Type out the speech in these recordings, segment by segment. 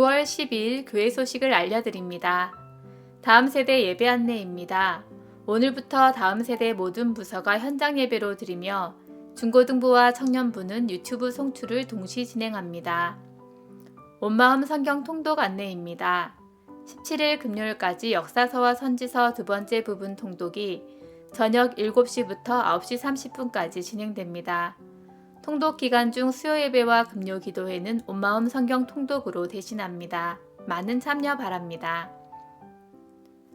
9월 12일 교회 소식을 알려드립니다. 다음 세대 예배 안내입니다. 오늘부터 다음 세대 모든 부서가 현장 예배로 드리며 중고등부와 청년부는 유튜브 송출을 동시 진행합니다. 온마음 성경 통독 안내입니다. 17일 금요일까지 역사서와 선지서 두 번째 부분 통독이 저녁 7시부터 9시 30분까지 진행됩니다. 통독 기간 중 수요 예배와 금요 기도회는 온마음 성경 통독으로 대신합니다. 많은 참여 바랍니다.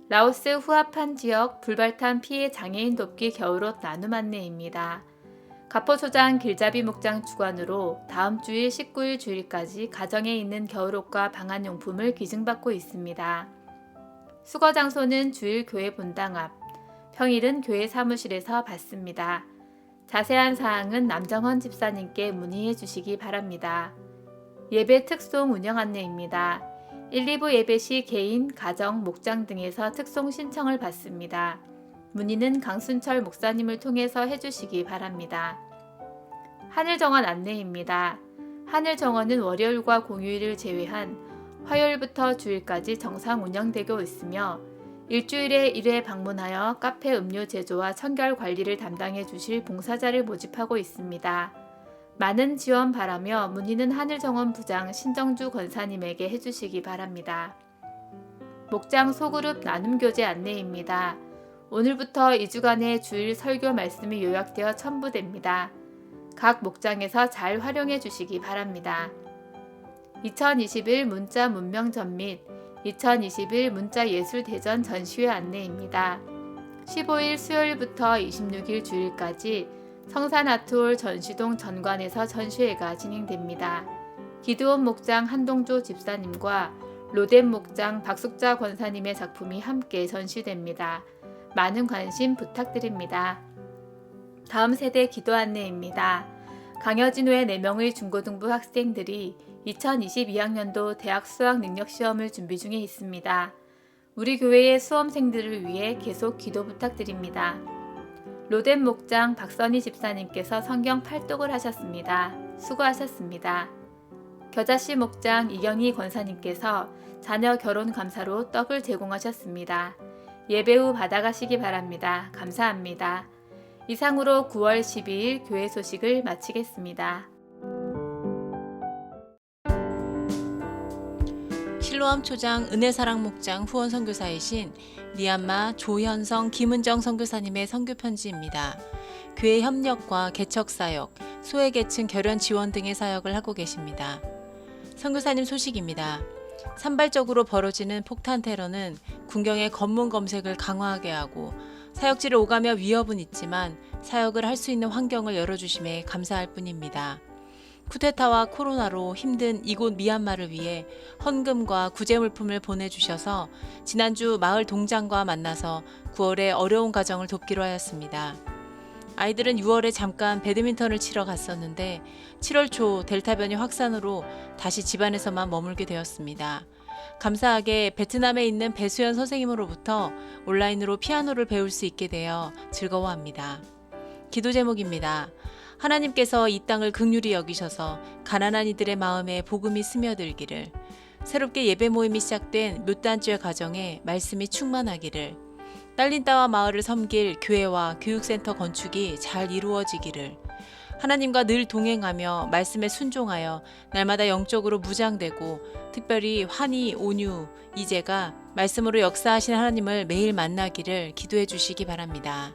라오스 후아판 지역 불발탄 피해 장애인 돕기 겨울옷 나눔 안내입니다. 가포소장 길잡이 목장 주관으로 다음 주일 19일 주일까지 가정에 있는 겨울옷과 방한용품을 기증받고 있습니다. 수거 장소는 주일 교회 본당 앞, 평일은 교회 사무실에서 받습니다. 자세한 사항은 남정헌 집사님께 문의해 주시기 바랍니다. 예배 특송 운영 안내입니다. 1, 2부 예배 시 개인, 가정, 목장 등에서 특송 신청을 받습니다. 문의는 강순철 목사님을 통해서 해주시기 바랍니다. 하늘정원 안내입니다. 하늘정원은 월요일과 공휴일을 제외한 화요일부터 주일까지 정상 운영되고 있으며 일주일에 1회 방문하여 카페 음료 제조와 청결 관리를 담당해 주실 봉사자를 모집하고 있습니다. 많은 지원 바라며 문의는 하늘정원 부장 신정주 권사님에게 해주시기 바랍니다. 목장 소그룹 나눔 교재 안내입니다. 오늘부터 2주간의 주일 설교 말씀이 요약되어 첨부됩니다. 각 목장에서 잘 활용해 주시기 바랍니다. 2021 문자 문명 전 및 2021 문자 예술 대전 전시회 안내입니다. 15일 수요일부터 26일 주일까지 성산 아트홀 전시동 전관에서 전시회가 진행됩니다. 기드온 목장 한동조 집사님과 로덴 목장 박숙자 권사님의 작품이 함께 전시됩니다. 많은 관심 부탁드립니다. 다음 세대 기도 안내입니다. 강여진 외 4명의 중고등부 학생들이 2022학년도 대학 수학 능력 시험을 준비 중에 있습니다. 우리 교회의 수험생들을 위해 계속 기도 부탁드립니다. 로덴 목장 박선희 집사님께서 성경 팔독을 하셨습니다. 수고하셨습니다. 겨자씨 목장 이경희 권사님께서 자녀 결혼 감사로 떡을 제공하셨습니다. 예배 후 받아가시기 바랍니다. 감사합니다. 이상으로 9월 12일 교회 소식을 마치겠습니다. 실로암 초장 은혜사랑 목장 후원 선교사이신 미얀마 조현성 김은정 선교사님의 선교 편지입니다. 교회 협력과 개척 사역, 소외 계층 결연 지원 등의 사역을 하고 계십니다. 선교사님 소식입니다. 산발적으로 벌어지는 폭탄 테러는 군경의 검문 검색을 강화하게 하고 사역지를 오가며 위협은 있지만 사역을 할 수 있는 환경을 열어주심에 감사할 뿐입니다. 쿠데타와 코로나로 힘든 이곳 미얀마를 위해 헌금과 구제물품을 보내주셔서 지난주 마을 동장과 만나서 9월에 어려운 가정을 돕기로 하였습니다. 아이들은 6월에 잠깐 배드민턴을 치러 갔었는데 7월 초 델타 변이 확산으로 다시 집안에서만 머물게 되었습니다. 감사하게 베트남에 있는 배수연 선생님으로부터 온라인으로 피아노를 배울 수 있게 되어 즐거워합니다. 기도 제목입니다. 하나님께서 이 땅을 극률히 여기셔서 가난한 이들의 마음에 복음이 스며들기를 새롭게 예배 모임이 시작된 몇 단주의 가정에 말씀이 충만하기를 딸린 따와 마을을 섬길 교회와 교육센터 건축이 잘 이루어지기를 하나님과 늘 동행하며 말씀에 순종하여 날마다 영적으로 무장되고 특별히 환희, 온유, 이제가 말씀으로 역사하신 하나님을 매일 만나기를 기도해 주시기 바랍니다.